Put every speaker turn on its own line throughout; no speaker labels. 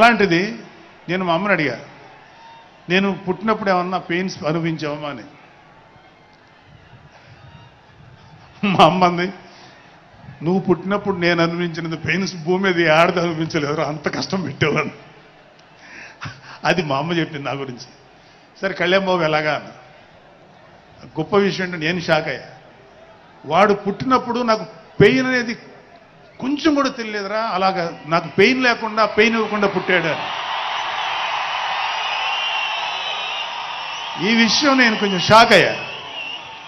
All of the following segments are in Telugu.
అలాంటిది నేను మా అమ్మని అడిగా నేను పుట్టినప్పుడు ఏమన్నా పెయిన్స్ అనుభవించావమ్మా అని. మా అమ్మంది నువ్వు పుట్టినప్పుడు నేను అనుభవించినది పెయిన్స్ భూమి మీద ఆడది అనుభవించలేదు అంత కష్టం పెట్టేవాడు అది మా అమ్మ చెప్పింది నా గురించి. సరే కళ్యాణ్ బాబు ఎలాగా? అన్న గొప్ప విషయం అంటే నేను షాక్ అయ్యా. వాడు పుట్టినప్పుడు నాకు పెయిన్ అనేది కొంచెం కూడా తెలియదురా. అలాగా నాకు పెయిన్ లేకుండా పెయిన్ ఇవ్వకుండా పుట్టాడు. ఈ విషయం నేను కొంచెం షాక్ అయ్యా.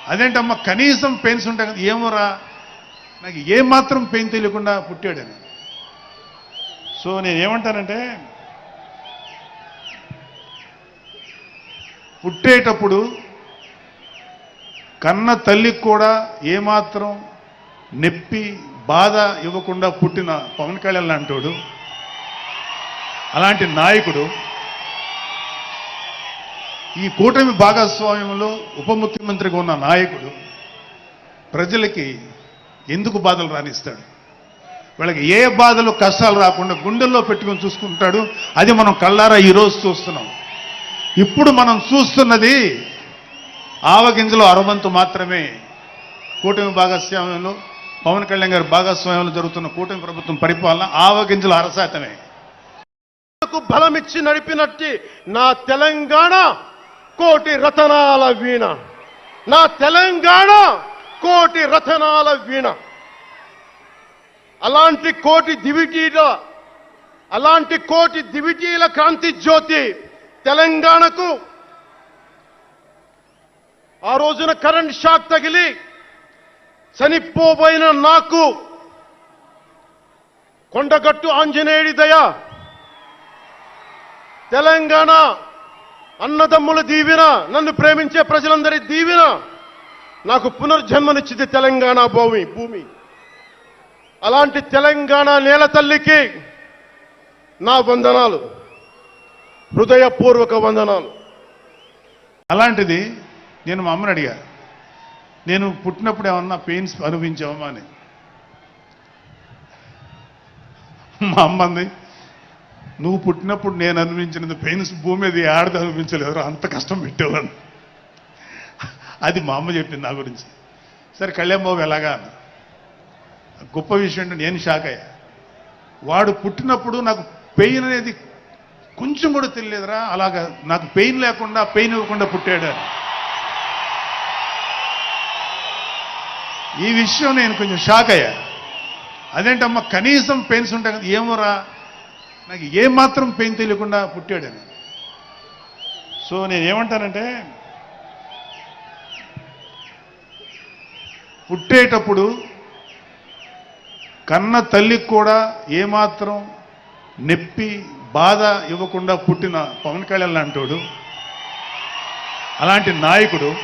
అదేంటమ్మా కనీసం పెయిన్స్ ఉంటాయి కదా ఏమోరా. నాకు ఏమాత్రం పెయిన్ తెలియకుండా పుట్టాడని సో నేను ఏమంటానంటే పుట్టేటప్పుడు కన్న తల్లికి కూడా ఏమాత్రం నొప్పి బాధ ఇవ్వకుండా పుట్టిన పవన్ కళ్యాణ్ లాంటోడు అలాంటి నాయకుడు ఈ కూటమి భాగస్వామ్యంలో ఉప ముఖ్యమంత్రిగా ఉన్న నాయకుడు ప్రజలకి ఎందుకు బాధలు రాణిస్తాడు వాళ్ళకి ఏ బాధలు కష్టాలు రాకుండా గుండెల్లో పెట్టుకొని చూసుకుంటాడు? అది మనం కళ్ళారా ఈరోజు చూస్తున్నాం. ఇప్పుడు మనం చూస్తున్నది ఆవగింజలో అరవంతు మాత్రమే కూటమి భాగస్వామ్యంలో పవన్ కళ్యాణ్ గారు భాగస్వామ్యంలో జరుగుతున్న కూటమి ప్రభుత్వం పరిపాలన ఆవగింజల అరశాతమే
బలమిచ్చి నడిపినట్టి నా తెలంగాణ కోటి రతనాల వీణ. నా తెలంగాణ కోటి రతనాల వీణ. అలాంటి కోటి దివిటీల అలాంటి కోటి దివిటీల క్రాంతి జ్యోతి తెలంగాణకు. ఆ రోజున కరెంట్ షాక్ తగిలి చనిపోబోయిన నాకు కొండగట్టు ఆంజనేయుడి దయ తెలంగాణ అన్నదమ్ముల దీవెన నన్ను ప్రేమించే ప్రజలందరి దీవెన నాకు పునర్జన్మనిచ్చింది తెలంగాణ భూమి భూమి. అలాంటి తెలంగాణ నేల తల్లికి నా వందనాలు. హృదయపూర్వక వందనాలు.
అలాంటిది నేను మా అమ్మని అడిగా. నేను పుట్టినప్పుడు ఏమన్నా పెయిన్స్ అనుభవించావమ్మా అని? మా అమ్మ అంది నువ్వు పుట్టినప్పుడు నేను అనుభవించినది పెయిన్స్ భూమి మీద ఆడది అనుభవించలేదు అంత కష్టం పెట్టేవాడు అది మా అమ్మ చెప్పింది నా గురించి. సరే కళ్యాణ్ బాబు ఎలాగా అన్న గొప్ప విషయం అంటే నేను షాక్ అయ్యా. వాడు పుట్టినప్పుడు నాకు పెయిన్ అనేది కొంచెం కూడా తెలియదురా అలాగా నాకు పెయిన్ లేకుండా పెయిన్ ఇవ్వకుండా పుట్టాడు ఈ విషయం నేను కొంచెం షాక్ అయ్యా. అదేంటమ్మా కనీసం పెయిన్స్ ఉంటాయి కదా ఏమోరా? నాకు ఏమాత్రం పెయిన్ తెలియకుండా పుట్టాడని. సో నేను ఏమంటానంటే పుట్టేటప్పుడు కన్న తల్లికి కూడా ఏమాత్రం నొప్పి బాధ ఇవ్వకుండా పుట్టిన పవన్ కళ్యాణ్ లాంటోడు అలాంటి నాయకుడు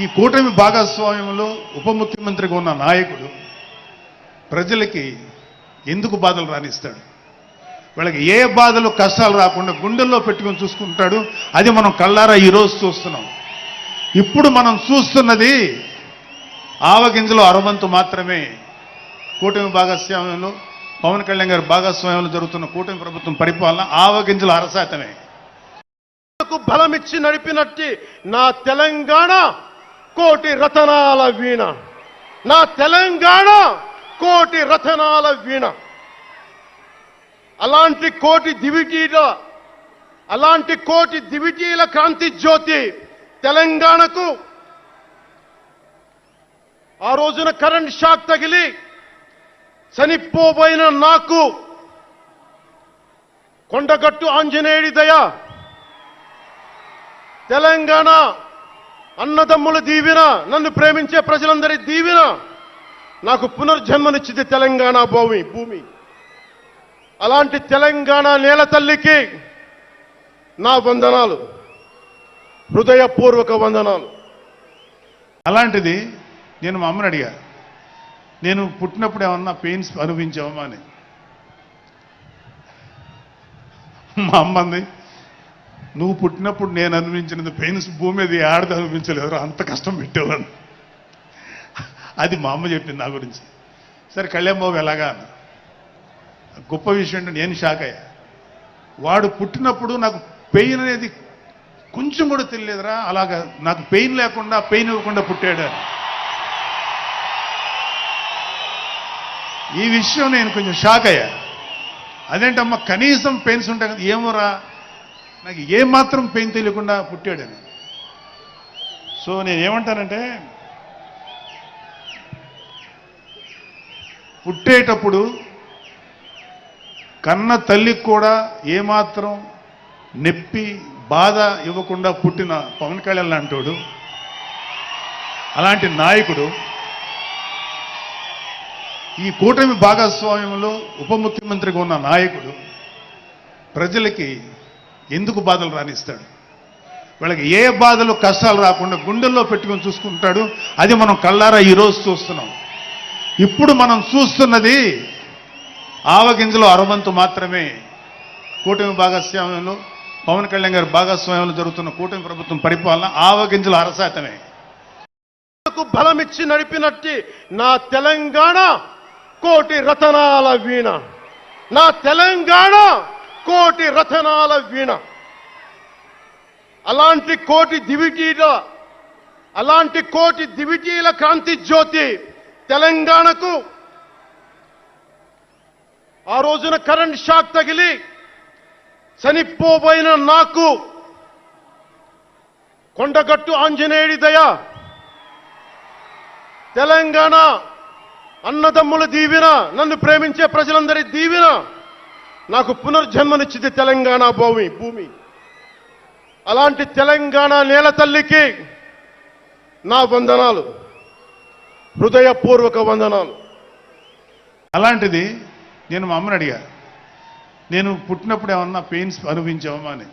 ఈ కూటమి భాగస్వామ్యంలో ఉప ముఖ్యమంత్రిగా ఉన్న నాయకుడు ప్రజలకి ఎందుకు బాధలు రాణిస్తాడు వాళ్ళకి ఏ బాధలు కష్టాలు రాకుండా గుండెల్లో పెట్టుకొని చూసుకుంటాడు? అది మనం కళ్ళారా ఈరోజు చూస్తున్నాం. ఇప్పుడు మనం చూస్తున్నది ఆవగింజలో అరవంతు మాత్రమే. కూటమి భాగస్వామ్యంలో పవన్ కళ్యాణ్ గారి భాగస్వామ్యంలో జరుగుతున్న కూటమి ప్రభుత్వం పరిపాలన ఆవగింజల అరశాతమే.
బలమిచ్చి నడిపినట్టి నా తెలంగాణ కోటి రతనాల వీణ. నా తెలంగాణ కోటి రతనాల వీణ. అలాంటి కోటి దివిటీల అలాంటి కోటి దివిటీల క్రాంతి జ్యోతి తెలంగాణకు. ఆ రోజున కరెంట్ షాక్ తగిలి చనిపోబోయిన నాకు. కొండగట్టు ఆంజనేయుడి దయ. తెలంగాణ అన్నదమ్ముల దీవెన నన్ను ప్రేమించే ప్రజలందరి దీవెన. నాకు పునర్జన్మనిచ్చింది తెలంగాణ భూమి భూమి. అలాంటి తెలంగాణ నేల తల్లికి నా వందనాలు. హృదయపూర్వక వందనాలు.
అలాంటిది నేను మా అమ్మని అడిగా. నేను పుట్టినప్పుడు ఏమన్నా పెయిన్స్ అనుభవించావమ్మా అని. మా అమ్మంది నువ్వు పుట్టినప్పుడు నేను అనుభవించినది పెయిన్స్ భూమి మీద ఆడది అనుభవించలేదు అంత కష్టం పెట్టేవాడు అది మా అమ్మ చెప్పింది నా గురించి. సరే కళ్యాణ్ బాబు ఎలాగా అన్న గొప్ప విషయం అంటే నేను షాక్ అయ్యా. వాడు పుట్టినప్పుడు నాకు పెయిన్ అనేది కొంచెం కూడా తెలియదురా అలాగా నాకు పెయిన్ లేకుండా పెయిన్ ఇవ్వకుండా పుట్టాడు ఈ విషయం నేను కొంచెం షాక్ అయ్యా. అదేంటమ్మా కనీసం పెయిన్స్ ఉంటాయి కదా ఏమోరా నాకు ఏమాత్రం పెయిన్ తెలియకుండా పుట్టాడని సో నేను ఏమంటానంటే పుట్టేటప్పుడు కన్న తల్లికి కూడా ఏమాత్రం నొప్పి బాధ ఇవ్వకుండా పుట్టిన పవన్ కళ్యాణ్ లాంటోడు అలాంటి నాయకుడు ఈ కూటమి భాగస్వామ్యంలో ఉప ముఖ్యమంత్రిగా ఉన్న నాయకుడు ప్రజలకి ఎందుకు బాధలు రాణిస్తాడు వీళ్ళకి ఏ బాధలు కష్టాలు రాకుండా గుండెల్లో పెట్టుకొని చూసుకుంటాడు? అది మనం కళ్ళారా ఈరోజు చూస్తున్నాం. ఇప్పుడు మనం చూస్తున్నది ఆవగింజలో అరవంతు మాత్రమే. కూటమి భాగస్వామ్యంలో పవన్ కళ్యాణ్ గారి భాగస్వామ్యంలో జరుగుతున్న కూటమి ప్రభుత్వం పరిపాలన ఆవగింజల అరశాతమే.
బలమిచ్చి నడిపినట్టి నా తెలంగాణ కోటి రతనాల వీణ. నా తెలంగాణ కోటి రతనాల వీణ. అలాంటి కోటి దివిటీల అలాంటి కోటి దివిటీల క్రాంతి జ్యోతి తెలంగాణకు. ఆ రోజున కరెంట్ షాక్ తగిలి చనిపోబోయిన నాకు. కొండగట్టు ఆంజనేయుడి దయ. తెలంగాణ అన్నదమ్ముల దీవెన నన్ను ప్రేమించే ప్రజలందరి దీవెన. నాకు పునర్జన్మనిచ్చింది తెలంగాణ భూమి. భూమి. అలాంటి తెలంగాణ నేల తల్లికి నా వందనాలు. హృదయపూర్వక వందనాలు.
అలాంటిది నేను మా అమ్మని అడిగా. నేను పుట్టినప్పుడు ఏమన్నా పెయిన్స్ అనుభవించావమ్మా అని.